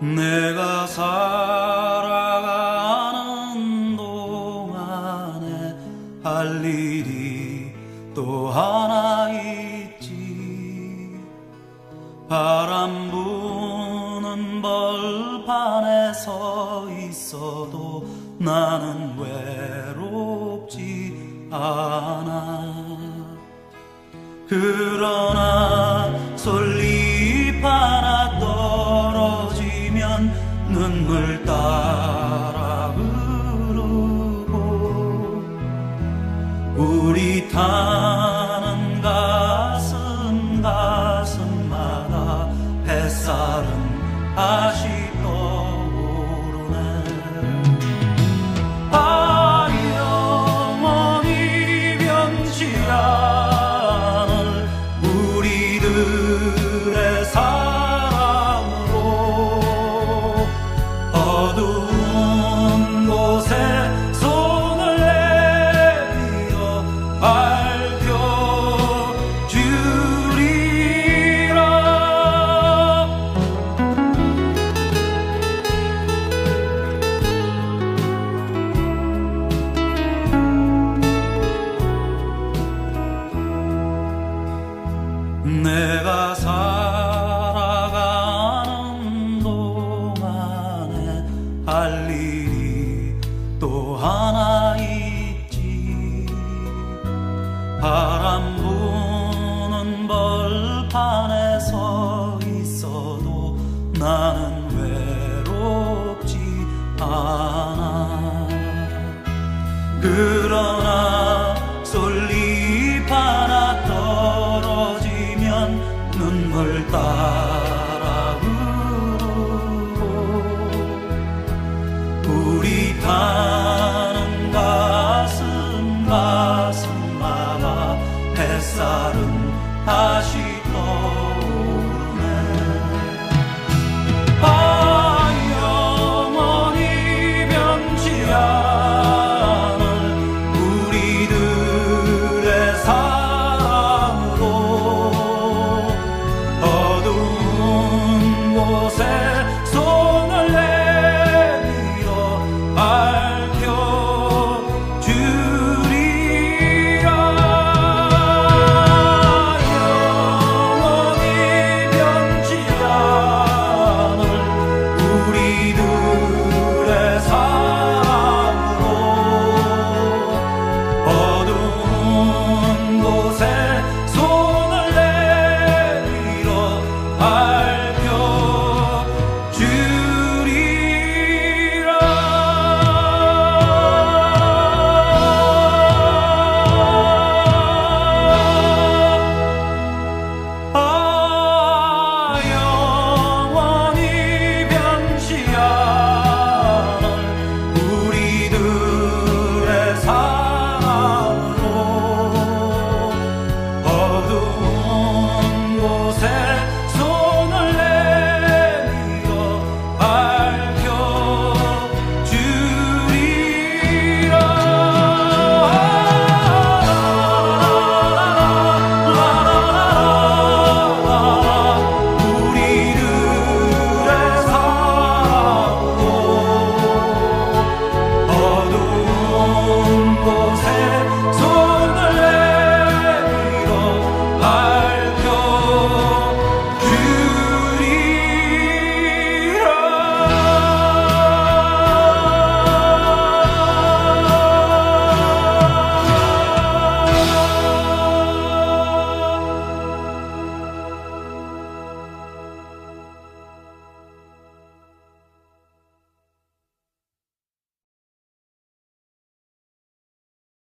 내가 살아가는 동안에 할 일이 또 하나 있지. 바람 부는 벌판에 서 있어도 나는 외롭지 않아. 그러나 면 눈물 따라 흐르고 우리 타는 가슴 가슴마다 햇살은 다시 떠오르네. 아 영원히 변치 않을 우리들의 사 할 일이 또 하나 있지. 바람 부는 벌판에 서 있어도 나는 외롭지 않아. 그러나 솔잎 하나 떨어지면 눈물 따라 사는 가슴 가슴 마마 햇살은 다시